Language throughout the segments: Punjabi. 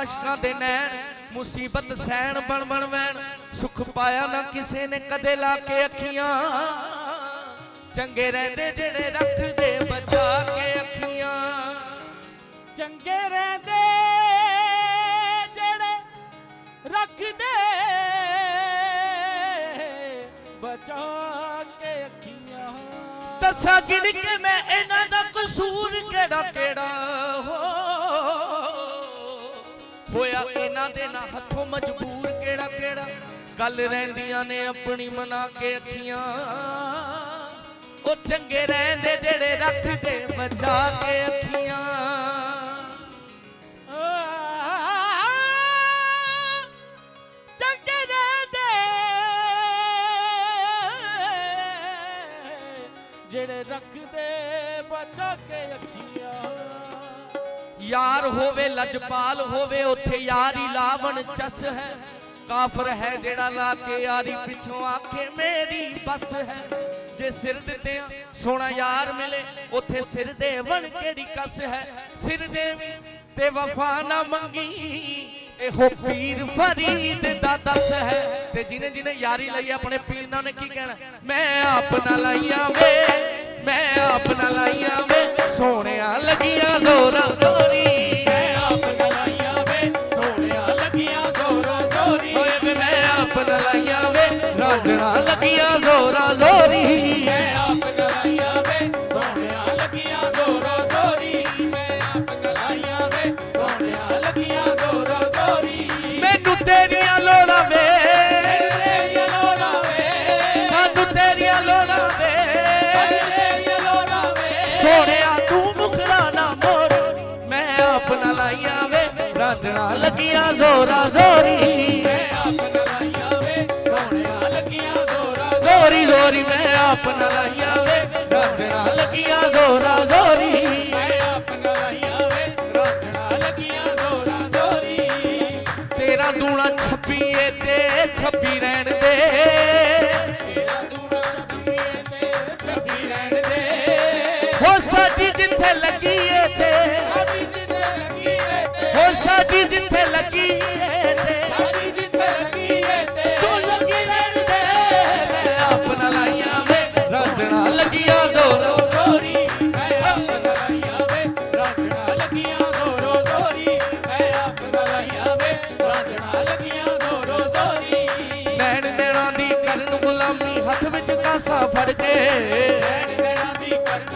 ਆਸ਼ਕਾਂ ਦੇ ਨੈਣ ਮੁਸੀਬਤ ਸਹਿਣ ਬਣ ਬਣ ਵੈਣ ਸੁਖ ਪਾਇਆ ਨਾ ਕਿਸੇ ਨੇ ਕਦੇ ਲਾ ਕੇ ਅੱਖੀਆਂ। ਚੰਗੇ ਰਹਿੰਦੇ ਜਿਹੜੇ ਰੱਖਦੇ ਬਚਾ ਕੇ ਅੱਖੀਆਂ। ਚੰਗੇ ਰਹਿੰਦੇ ਜਿਹੜੇ ਰੱਖਦੇ ਬਚਾ ਕੇ ਅੱਖੀਆਂ। ਦੱਸਾਂ ਗਿਣ ਕੇ ਮੈਂ ਇਹਨਾਂ ਦਾ ਕਸੂਰ ਕਿਹੜਾ ਕਿਹੜਾ ਹੋਇਆ ਇਹਨਾਂ ਦੇ ਨਾਲ ਹੱਥੋਂ ਮਜਬੂਰ ਕਿਹੜਾ ਕਿਹੜਾ? ਗੱਲ ਰਹਿੰਦੀਆਂ ਨੇ ਆਪਣੀ ਮਨਾ ਕੇ ਅੱਖੀਆਂ। ਉਹ ਚੰਗੇ ਰਹਿੰਦੇ ਜਿਹੜੇ ਰੱਖਦੇ ਬਚਾ ਕੇ ਅੱਖੀਆਂ। ਚੰਗੇ ਰਹਿੰਦੇ ਜਿਹੜੇ ਰੱਖਦੇ ਬਚਾ ਕੇ ਅੱਖੀਆਂ। ਯਾਰ ਹੋਵੇ, ਲਜਪਾਲ ਹੋਵੇ, ਉੱਥੇ ਯਾਰੀ ਲਾਵਣ ਚਸ ਹੈ। ਕਾਫਰ ਹੈ ਜਿਹੜਾ ਲਾ ਕੇ ਯਾਰੀ ਪਿੱਛੋਂ ਆਖੇ, ਮੇਰੀ ਬਸ ਹੈ। ਜੇ ਸਿਰ ਦਿੱਤੇ ਸੋਹਣਾ ਯਾਰ ਮਿਲੇ, ਉੱਥੇ ਸਿਰ ਦੇ ਬਣ ਕਿਹੜੀ ਕਸ ਹੈ? ਸਿਰ ਦੇ ਤੇ ਵਫਾ ਨਾ ਮੰਗੀ, ਇਹੋ ਪੀਰ ਫਰੀਦ ਦਾ ਦਸ ਹੈ। ਤੇ ਜਿਹਨੇ ਜਿਹਨੇ ਯਾਰੀ ਲਈ, ਆਪਣੇ ਪੀਰ ਨਾਲ ਨੇ ਕੀ ਕਹਿਣਾ? ਮੈਂ ਆਪ ਨਾ ਲਾਈਆਂ ਵੇ ਮੈਂ ਆਪ ਨਾ ਲਾਈਆਂ ਵੇ, ਸੋਹਣਿਆ ਲੱਗੀਆਂ ਜ਼ੋਰਾਂ ਜ਼ੋਰੀ। ਮੈਂ ਆਪ ਗਲਾਈਆਂ ਵੇ, ਸੋਹਣਿਆ ਲੱਗੀਆਂ ਜ਼ੋਰੋ ਜ਼ੋਰੀ। ਓਏ ਮੈਂ ਆਪ ਨਾ ਲਾਈਆਂ ਵੇ ਰਾਂਝਣਾ ਲੱਗੀਆਂ ਜ਼ੋਰਾਂ ਜ਼ੋਰੀ। ਲੱਗੀਆਂ ਜ਼ੋਰਾਂ ਜ਼ੋਰੀ। ਮੈਂ ਆਪ ਗਲਾਈਆਂ ਵੇ ਸੋਹਣਿਆ ਲੱਗੀਆਂ ਜ਼ੋਰੋ ਜ਼ੋਰੀ ਜ਼ੋਰੀ ਮੈਂ ਆਪ ਨਾ ਵੇ ਰਾਂਝਣਾ ਲੱਗੀਆਂ ਜ਼ੋਰਾਂ ਜ਼ੋਰੀ ਮੈਂ ਆਪ ਗਲਾਈਆਂ ਵੇ। ਰਾਂਝਣਾ ਲੱਗੀਆਂ ਜ਼ੋਰੋ ਜ਼ੋਰੀ। ਤੇਰਾ ਦੂਣਾ ਛੱਪੀਏ ਤੇ ਛੱਪੀ ਰਹਿਣ ਦੇ। ਤੇਰਾ ਦੂਰ ਛੱਪੀਏ ਤੇ ਛੱਪੀ ਰਹਿਣ ਦੇ ਹੋ ਸਾਡੀ ਜਿੱਥੇ ਲੱਗੀ ਤੇ। ਸਾਡੀ ਹੋ ਸਾਡੀ ਜਿੱਥੇ ਲੱਗੀ ਏ ਤੇ ਸਾਡੀ ਜਿੱਥੇ ਲੱਗੀ ਏ ਤੇ। ਤੂੰ ਲੱਗੀ ਰਹਿਣ ਦੇ ਮੈਂ ਆਪਣਾ ਲਾਈਆਂ ਵੇ ਰਾਂਝਣਾ ਲੱਗੀਆਂ ਜ਼ੋਰੋਂ ਜ਼ੋਰੀ। ਮੈਂ ਆਪ ਗਲਾਈਆਂ ਵੇ ਰਾਂਝਣਾ ਲੱਗੀਆਂ ਜ਼ੋਰੋ ਜ਼ੋਰੀ। ਮੈਂ ਆਪ ਗਲਾਈਆਂ ਵੇ ਰਾਂਝਣਾ ਲੱਗੀਆਂ ਜ਼ੋਰੋ ਜ਼ੋਰੀ। ਨੈਣ ਨੈਣਾਂ ਦੀ ਕਰਨ ਗੁਲਾਮੀ ਹੱਥ ਵਿੱਚ ਕਾਸਾ ਫੜ ਕੇ। ਨੈਣ ਨੈਣਾਂ ਦੀ ਕਰਨ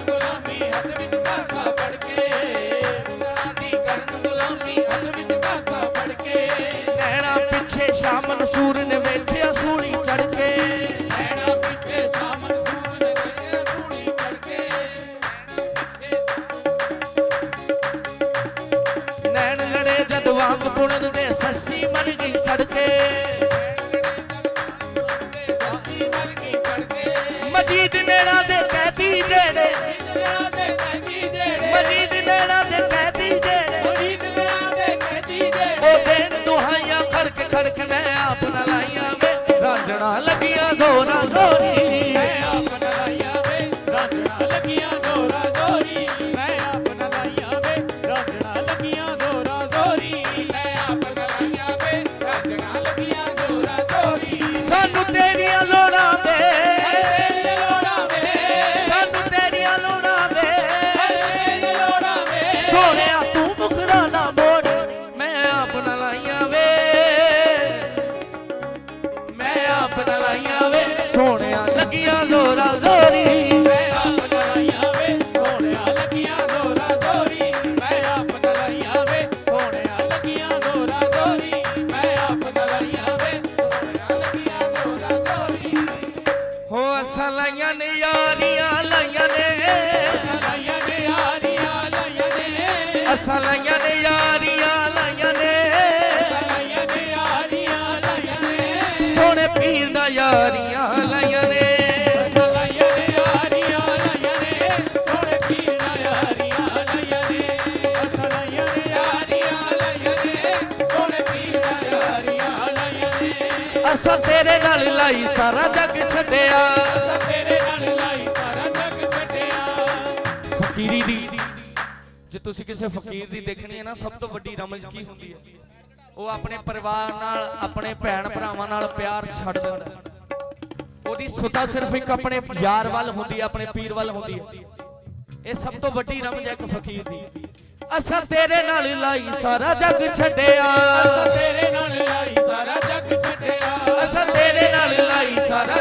ਚੜ ਕੇ ਮਜੀਦ ਨੈਣਾ ਦੇ ਕੈਦੀ ਜਿਹੜੇ। ਮਜੀਦ ਨੈਣਾ ਦੇ ਕੈਦੀ ਜਿਹੜੇ। ਉਹ ਦੇਣ ਦੁਹਾਈਆਂ ਖੜਕ ਖੜਕ ਮੈਂ ਆਪਣਾ ਲਾਈਆਂ ਵੇ। ਰਾਂਝਣਾ ਲੱਗੀਆਂ ਜ਼ੋਰਾਂ ਜ਼ੋਰੀ ਨੇ ਅਸਾਂ ਲਾਈਆਂ ਨੇ ਯਾਰੀਆਂ ਲਾਈਆਂ ਨੇ। ਲਾਈਆਂ ਨੇ ਯਾਰੀਆਂ ਲਾਈਆਂ ਨੇ ਸੋਹਣੇ ਪੀਰ ਦਾ ਯਾਰੀਆਂ ਲਾਈਆਂ ਨੇ। ਲਾਈਆਂ ਨੇ ਯਾਰੀਆਂ ਲਾਈਆਂ ਨੇ ਸੋਹਣੇ ਪੀਰ ਨਾਲ ਯਾਰੀਆਂ ਲਾਈਆਂ ਨੇ ਲਾਈਆਂ ਨੇ ਯਾਰੀਆਂ ਲਾਈਆਂ ਨੇ ਸੋਹਣੇ ਪੀਰ ਨਾਲ ਯਾਰੀਆਂ ਲਾਈਆਂ ਨੇ ਅਸਾਂ ਤੇਰੇ ਨਾਲ ਲਾਈ ਸਾਰਾ ਜੱਗ ਛੱਡਿਆ। ਤੇਰੇ ਨਾਲ ਲਾਈ ਸਾਰਾ ਜੱਗ ਛੱਡਿਆ। ਫਕੀਰੀ ਦੀ ਜੇ ਤੁਸੀਂ ਕਿਸੇ ਫਕੀਰ ਦੀ ਦੇਖਣੀ ਹੈ ਨਾ ਸਭ ਤੋਂ ਵੱਡੀ ਰਮਜ਼ ਕੀ ਹੁੰਦੀ ਹੈ? ਉਹ ਆਪਣੇ ਪਰਿਵਾਰ ਨਾਲ ਆਪਣੇ ਭੈਣ ਭਰਾਵਾਂ ਨਾਲ ਪਿਆਰ ਛੱਡ ਦਿੰਦਾ। ਉਹਦੀ ਸੁਤਾ ਸਿਰਫ ਇੱਕ ਆਪਣੇ ਯਾਰ ਵੱਲ ਹੁੰਦੀ ਹੈ ਆਪਣੇ ਪੀਰ ਵੱਲ ਹੁੰਦੀ ਹੈ। ਇਹ ਸਭ ਤੋਂ ਵੱਡੀ ਰਮਜ ਹੈ ਇੱਕ ਫਕੀਰ ਦੀ। ਅਸਾਂ ਤੇਰੇ ਨਾਲ ਲਾਈ ਸਾਰਾ ਜੱਗ ਛੱਡਿਆ। ਅਸਾਂ ਤੇਰੇ ਨਾਲ ਲਾਈ ਸਾਰਾ ਜੱਗ ਛੱਡਿਆ। ਅਸਾਂ ਤੇਰੇ ਨਾਲ ਲਾਈ ਸਾਰਾ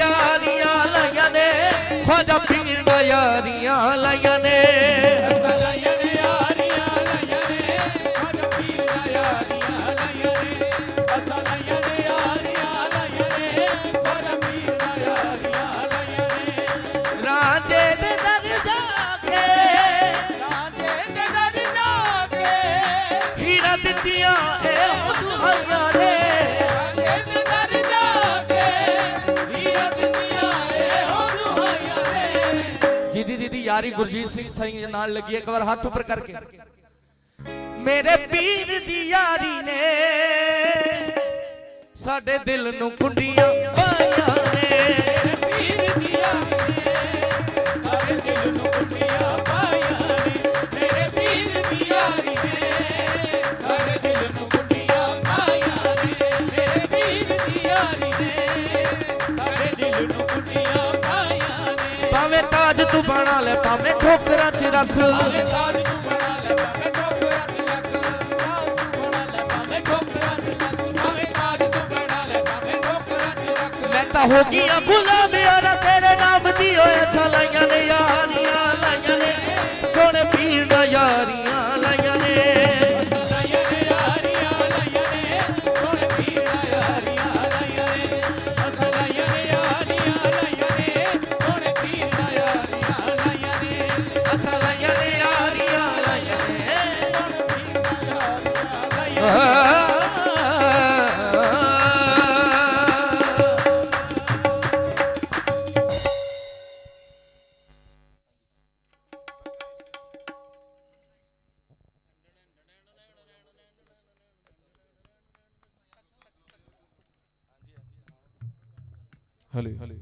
ਖਵਾਜਾ ਪੀਰ ਦਾ ਯਾਰੀਆਂ ਲਾਈਆਂ ਨੇ। ਦਿੱਤੀਆਂ ਇਹ ਦੁਹਾਈਆਂ ਨੇ ਗੁਰਜੀਤ ਸਿੰਘ ਸਿੰਘ ਨਾਲ ਲੱਗੀ ਇੱਕ ਵਾਰ ਹੱਥ ਉੱਪਰ ਕਰਕੇ। ਮੇਰੇ ਪੀਰ ਦੀ ਯਾਰੀ ਨੇ ਸਾਡੇ ਦਿਲ ਨੂੰ ਕੁੰਡੀਆਂ ਪਾਈਆਂ ਨੇ। ਭਾਵੇਂ ਬਣਾ ਲੈ ਭਾਵੇਂ ਠੋਕਰਾਂ 'ਚ ਰੱਖ। ਮੈਂ ਤਾਂ ਹੋ ਗਈਆਂ ਗੁਲਾਮੀਆਂ ਨਾ ਤੇਰੇ ਨਾਮ ਦੀ ਓਏ ਛਲਾਈਆਂ ਨੇ ਯਾਰੀਆਂ ਲਾਈਆਂ ਨੇ। ਸੋਹਣੇ ਪੀਰ ਦਾ ਯਾਰੀਆਂ। Hallelujah.